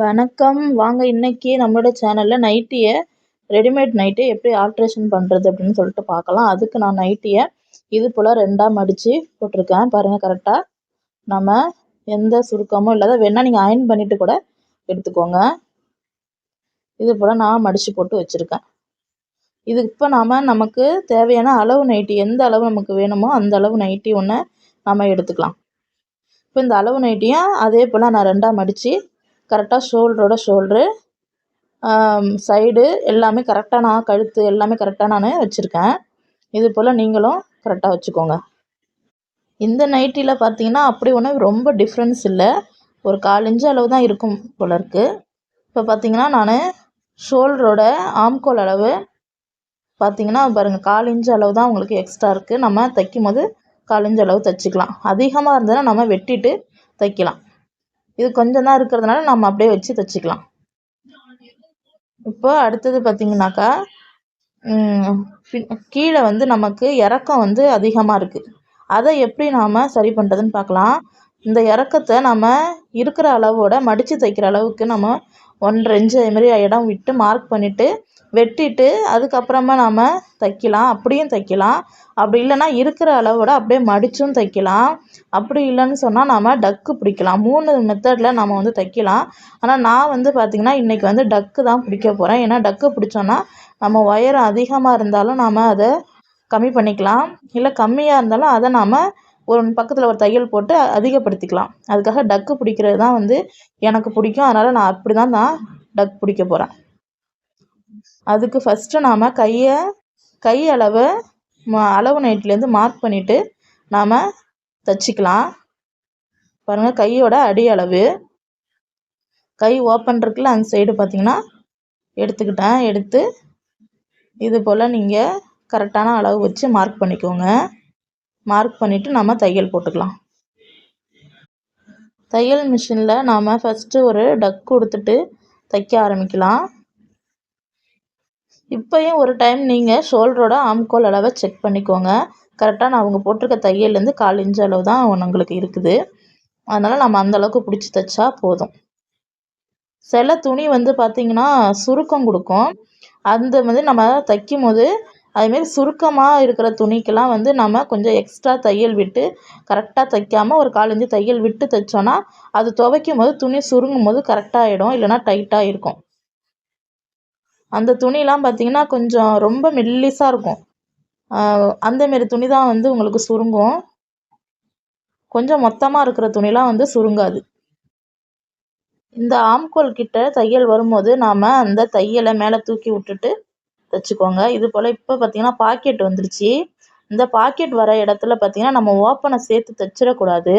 வணக்கம். வாங்க இன்னைக்கு நம்மளோட சேனலில் நைட்டியை ரெடிமேட் நைட்டை எப்படி ஆல்ட்ரேஷன் பண்ணுறது அப்படின்னு சொல்லிட்டு பார்க்கலாம். அதுக்கு நான் நைட்டியை இது போல் ரெண்டாக மடித்து போட்டிருக்கேன். பாருங்கள் கரெக்டாக நம்ம எந்த சுருக்கமும் இல்லாத வேணால் நீங்கள் அயன் பண்ணிவிட்டு கூட எடுத்துக்கோங்க. இது போல் நான் மடித்து போட்டு வச்சுருக்கேன். இது இப்போ நாம் நமக்கு தேவையான அளவு நைட்டி எந்த அளவு நமக்கு வேணுமோ அந்த அளவு நைட்டி ஒன்று நம்ம எடுத்துக்கலாம். இப்போ இந்த அளவு நைட்டியும் அதே போல் நான் ரெண்டாக மடித்து கரெக்டாக ஷோல்டரோட ஷோல்ட்ரு சைடு எல்லாமே கரெக்டாக நான் கழுத்து எல்லாமே கரெக்டாக நான் வச்சுருக்கேன். இது போல் நீங்களும் கரெக்டாக வச்சுக்கோங்க. இந்த நைட்டியில் பார்த்தீங்கன்னா அப்படி ஒன்றும் ரொம்ப டிஃப்ரென்ஸ் இல்லை. ஒரு கால் அளவு தான் இருக்கும் போல இருக்குது இப்போ பார்த்தீங்கன்னா நான் ஷோல்டரோட ஆம்கோல் அளவு பார்த்தீங்கன்னா பாருங்கள் கால் அளவு தான் உங்களுக்கு எக்ஸ்ட்ரா இருக்குது நம்ம தைக்கும் போது கால் அளவு தைச்சிக்கலாம். அதிகமாக இருந்ததுன்னா நம்ம வெட்டிட்டு தைக்கலாம். இது கொஞ்சம் தான் இருக்கிறதுனால நம்ம அப்படியே வச்சு தைச்சிக்கலாம். இப்போ அடுத்தது பார்த்திங்கனாக்கா கீழே வந்து நமக்கு இறக்கம் வந்து அதிகமாக இருக்குது அதை எப்படி நாம் சரி பண்ணுறதுன்னு பார்க்கலாம் இந்த இறக்கத்தை நம்ம இருக்கிற அளவோட மடித்து தைக்கிற அளவுக்கு நம்ம ஒன்றரை இன்ச்சு அதுமாரி இடம் விட்டு மார்க் பண்ணிவிட்டு வெட்டிட்டு அதுக்கப்புறமா நாம் தைக்கலாம் அப்படியும் தைக்கலாம். அப்படி இல்லைன்னா இருக்கிற அளவோட அப்படியே மடித்தும் தைக்கலாம். அப்படி இல்லைன்னு சொன்னால் நாம் டக்கு பிடிக்கலாம். மூணு மெத்தடில் நம்ம வந்து தைக்கலாம். ஆனால் நான் வந்து பார்த்திங்கன்னா இன்றைக்கி வந்து டக்கு தான் பிடிக்க போகிறேன் ஏன்னா டக்கு பிடிச்சோன்னா நம்ம உயரம் அதிகமாக இருந்தாலும் நாம் அதை கம்மி பண்ணிக்கலாம். இல்லை கம்மியாக இருந்தாலும் அதை நாம் ஒரு பக்கத்தில் ஒரு தையல் போட்டு அதிகப்படுத்திக்கலாம். அதுக்காக டக்கு பிடிக்கிறது தான் வந்து எனக்கு பிடிக்கும். அதனால் நான் அப்படி தான் நான் டக் பிடிக்க போகிறேன் அதுக்கு ஃபஸ்ட்டு நாம் கையை கை அளவை அளவு நைட்லேருந்து மார்க் பண்ணிவிட்டு நாம் தைச்சிக்கலாம். பாருங்கள் கையோட அடி அளவு. கை ஓப்பன் இருக்குல்ல அந்த சைடு பார்த்திங்கன்னா எடுத்துக்கிட்டேன். எடுத்து இது போல் நீங்கள் கரெக்டான அளவு வச்சு மார்க் பண்ணிக்கோங்க. மார்க் பண்ணிவிட்டு நம்ம தையல் போட்டுக்கலாம். தையல் மிஷினில் நாம் ஃபஸ்ட்டு ஒரு டக் கொடுத்துட்டு தைக்க ஆரம்பிக்கலாம். இப்போயும் ஒரு டைம் நீங்கள் ஷோல்டரோட ஆம்கோல் அளவை செக் பண்ணிக்கோங்க. கரெக்டாக நான் அவங்க போட்டிருக்க தையல்லேருந்து கால் இன்ச் அளவு தான் உங்களுக்கு இருக்குது. அதனால் நம்ம அந்தளவுக்கு பிடிச்சி தைச்சா போதும். சில துணி வந்து பார்த்திங்கன்னா சுருக்கம் கொடுக்கும். அந்த வந்து நம்ம தைக்கும் போது அதுமாரி சுருக்கமாக இருக்கிற துணிக்கெல்லாம் வந்து நம்ம கொஞ்சம் எக்ஸ்ட்ரா தையல் விட்டு கரெக்டாக தைக்காமல் ஒரு கால் தையல் விட்டு தைச்சோன்னா அது துவைக்கும் போது துணி சுருங்கும் போது கரெக்டாக ஆகிடும் இல்லைனா டைட்டாக இருக்கும். அந்த துணிலாம் பார்த்திங்கன்னா கொஞ்சம் ரொம்ப மெல்லிசாக இருக்கும். அந்தமாரி துணி தான் வந்து உங்களுக்கு சுருங்கும். கொஞ்சம் மொத்தமாக இருக்கிற துணிலாம் வந்து சுருங்காது. இந்த ஆம்கோல் கிட்ட தையல் வரும்போது நாம் அந்த தையலை மேலே தூக்கி விட்டுட்டு தைச்சிக்கோங்க இது போல் இப்போ பார்த்திங்கன்னா பாக்கெட் வந்துருச்சு. இந்த பாக்கெட் வர இடத்துல பார்த்திங்கன்னா நம்ம ஓப்பனை சேர்த்து தைச்சிடக்கூடாது.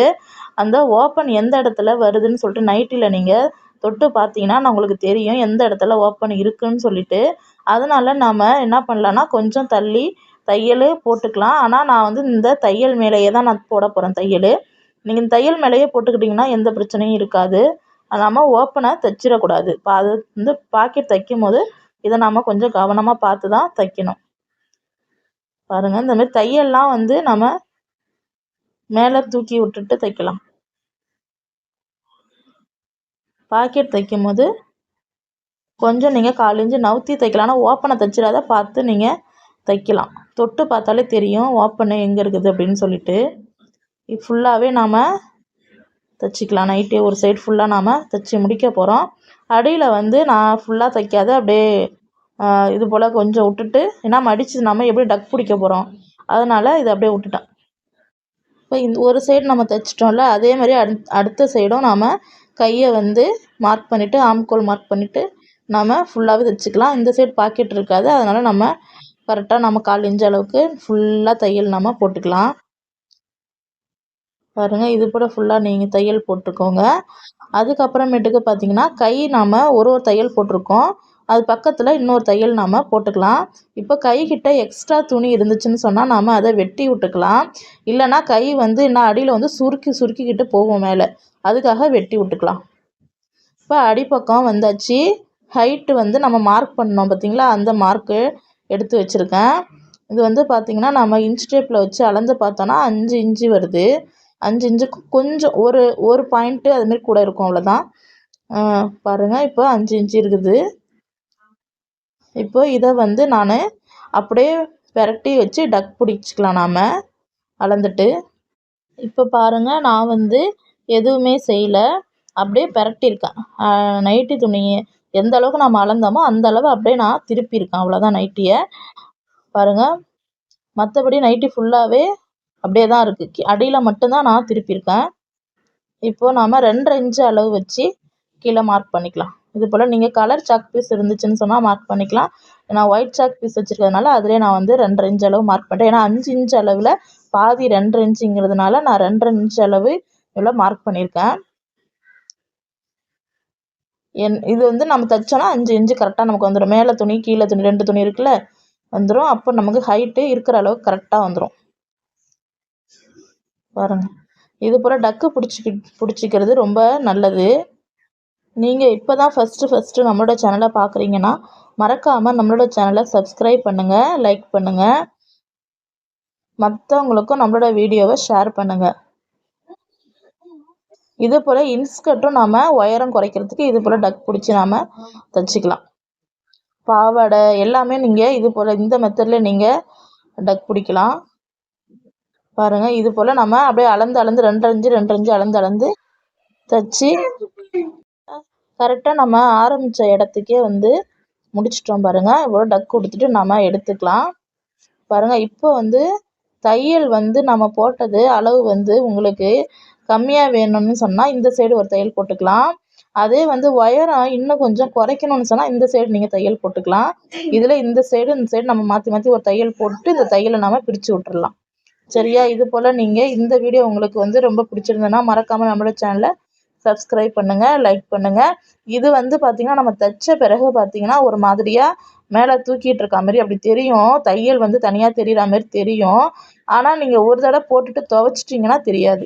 அந்த ஓப்பன் எந்த இடத்துல வருதுன்னு சொல்லிட்டு நைட்டியில் நீங்கள் தொட்டு பார்த்தீங்கன்னா நான் உங்களுக்கு தெரியும் எந்த இடத்துல ஓப்பன் இருக்குதுன்னு சொல்லிட்டு. அதனால நாம் என்ன பண்ணலான்னா கொஞ்சம் தள்ளி தையல் போட்டுக்கலாம். ஆனால் நான் வந்து இந்த தையல் மேலேயே தான் நான் போட போகிறேன் தையல். நீங்கள் தையல் மேலேயே போட்டுக்கிட்டிங்கன்னா எந்த பிரச்சனையும் இருக்காது. நம்ம ஓப்பனை தைச்சிடக்கூடாது. இப்போ அது வந்து பாக்கெட் தைக்கும் போது இதை நாம் கொஞ்சம் கவனமாக பார்த்து தான் தைக்கணும். பாருங்கள் இந்தமாரி தையல்லாம் வந்து நம்ம மேலே தூக்கி விட்டுட்டு தைக்கலாம். பாக்கெட் தைக்கும் போது கொஞ்சம் நீங்கள் கால் இன்ச்சு நவுத்தி தைக்கலாம். ஆனால் ஓப்பனை தைச்சிடாத பார்த்து நீங்கள் தைக்கலாம். தொட்டு பார்த்தாலே தெரியும் ஓப்பனு எங்கே இருக்குது அப்படின்னு சொல்லிட்டு. இது ஃபுல்லாகவே நாம் தைச்சிக்கலாம். நைட்டே ஒரு சைடு ஃபுல்லாக நாம் தைச்சி முடிக்க போகிறோம் அடியில் வந்து நான் ஃபுல்லாக தைக்காத அப்படியே இது போல் கொஞ்சம் விட்டுட்டு ஏன்னா மடித்து நம்ம எப்படி டக் பிடிக்க போகிறோம் அதனால் இதை அப்படியே விட்டுட்டேன் இப்போ இந்த ஒரு சைடு நம்ம தைச்சிட்டோம்ல அதே மாதிரி அடுத்த சைடும் நாம் கையை வந்து மார்க் பண்ணிவிட்டு ஆம்கோல் மார்க் பண்ணிவிட்டு நம்ம ஃபுல்லாகவே தைச்சிக்கலாம். இந்த சைடு பாக்கெட் இருக்காது. அதனால் நம்ம கரெக்டாக நம்ம கால் இன்ச் அளவுக்கு ஃபுல்லாக தையல் நம்ம போட்டுக்கலாம். பாருங்கள் இது கூட ஃபுல்லாக நீங்கள் தையல் போட்டுக்கோங்க. அதுக்கப்புறமேட்டுக்கு பார்த்தீங்கன்னா கை நாம் ஒரு ஒரு தையல் போட்டிருக்கோம். அது பக்கத்தில் இன்னொரு தையல் நாம் போட்டுக்கலாம். இப்போ கைக்கிட்ட எக்ஸ்ட்ரா துணி இருந்துச்சுன்னு சொன்னால் நாம் அதை வெட்டி விட்டுக்கலாம். இல்லைனா கை வந்து இன்னும் அடியில் வந்து சுருக்கி சுருக்கிக்கிட்டு போகும் மேலே. அதுக்காக வெட்டி விட்டுக்கலாம். இப்போ அடிப்பக்கம் வந்தாச்சு. ஹைட்டு வந்து நம்ம மார்க் பண்ணோம் பார்த்திங்களா அந்த மார்க்கு எடுத்து வச்சுருக்கேன். இது வந்து பார்த்திங்கன்னா நம்ம இன்ச் டேப்பில் வச்சு அளந்து பார்த்தோன்னா அஞ்சு இன்ச்சு வருது. அஞ்சு இன்ச்சுக்கு கொஞ்சம் ஒரு ஒரு பாயிண்ட்டு அதுமாரி கூட இருக்கும் அவ்வளோதான் பாருங்கள் இப்போ அஞ்சு இன்ச்சு இருக்குது. இப்போ இதை வந்து நான் அப்படியே பெரட்டி வச்சு டக் பிடிச்சிக்கலாம் நாம். அளந்துட்டு. இப்போ பாருங்கள் நான் வந்து எதுவுமே செய்யலை. அப்படியே பெரட்டியிருக்கேன். நைட்டி துணியை எந்த அளவுக்கு நம்ம அளந்தோமோ அந்த அளவு அப்படியே நான் திருப்பியிருக்கேன். அவ்வளோதான் நைட்டியை. பாருங்கள் மற்றபடி நைட்டி ஃபுல்லாகவே அப்படியே தான் இருக்குது அடியில் மட்டும்தான் நான் திருப்பியிருக்கேன். இப்போது நாம் ரெண்டரை இன்ச்சு அளவு வச்சு கீழே மார்க் பண்ணிக்கலாம். இது போல் நீங்கள் கலர் சாக் பீஸ் இருந்துச்சுன்னு சொன்னால் மார்க் பண்ணிக்கலாம். நான் ஒயிட் சாக் பீஸ் வச்சுருக்கிறதுனால அதிலே நான் வந்து ரெண்டரை இன்ச் அளவு மார்க் பண்ணிட்டேன். ஏன்னா அஞ்சு இன்ச் அளவில் பாதி ரெண்டரை இன்ச்சுங்கிறதுனால நான் ரெண்டரை இன்ச் அளவு இவ்வளோ மார்க் பண்ணியிருக்கேன். என் இது வந்து நம்ம தைச்சோன்னா அஞ்சு இன்ச்சு கரெக்டாக நமக்கு வந்துடும் மேலே துணி கீழே துணி ரெண்டு துணி இருக்குல்ல வந்துடும் அப்போ நமக்கு ஹைட்டு இருக்கிற அளவுக்கு கரெக்டாக வந்துடும் பாருங்கள் இது போல் டக்கு பிடிச்சிக்கி பிடிச்சிக்கிறது ரொம்ப நல்லது. நீங்கள் இப்போ தான் ஃபஸ்ட்டு ஃபஸ்ட்டு நம்மளோட சேனலை பார்க்குறீங்கன்னா மறக்காமல் நம்மளோட சேனலை சப்ஸ்கிரைப் பண்ணுங்கள் லைக் பண்ணுங்கள் மற்றவங்களுக்கும் நம்மளோட வீடியோவை ஷேர் பண்ணுங்கள் இது போல் இன்ஸ்கர்ட்டும் நாம் உயரம் குறைக்கிறதுக்கு இது போல் டக் பிடிச்சி நாம் தைச்சிக்கலாம். பாவாடை எல்லாமே நீங்கள் இது போல் இந்த மெத்தடில் நீங்கள் டக் பிடிக்கலாம். பாருங்கள் இது போல் நம்ம அப்படியே அளந்து அளந்து ரெண்டு அஞ்சு ரெண்டு அஞ்சு அளந்து அளந்து தைச்சி கரெக்டாக நம்ம ஆரம்பித்த இடத்துக்கே வந்து முடிச்சிட்டோம் பாருங்கள் இவ்வளோ டக் கொடுத்துட்டு நம்ம எடுத்துக்கலாம். பாருங்கள் இப்போ வந்து தையல் வந்து நம்ம போட்டது அளவு வந்து உங்களுக்கு கம்மியாக வேணும்னு சொன்னால் இந்த சைடு ஒரு தையல் போட்டுக்கலாம். அதே வந்து உயரம் இன்னும் கொஞ்சம் குறைக்கணும்னு சொன்னால் இந்த சைடு நீங்கள் தையல் போட்டுக்கலாம். இதில் இந்த சைடு இந்த சைடு நம்ம மாற்றி மாற்றி ஒரு தையல் போட்டு இந்த தையலை நம்ம பிரித்து விட்டுடலாம் சரியா? இது போல் நீங்கள் இந்த வீடியோ உங்களுக்கு வந்து ரொம்ப பிடிச்சிருந்ததுன்னா மறக்காமல் நம்மளோட சேனலை சப்ஸ்கிரைப் பண்ணுங்கள் லைக் பண்ணுங்கள் இது வந்து பார்த்திங்கன்னா நம்ம தைச்ச பிறகு பார்த்திங்கன்னா ஒரு மாதிரியாக மேலே தூக்கிட்டு இருக்க மாதிரி அப்படி தெரியும். தையல் வந்து தனியாக தெரிகிற மாதிரி தெரியும். ஆனால் நீங்கள் ஒரு தடவை போட்டுட்டு துவச்சிட்டிங்கன்னா தெரியாது.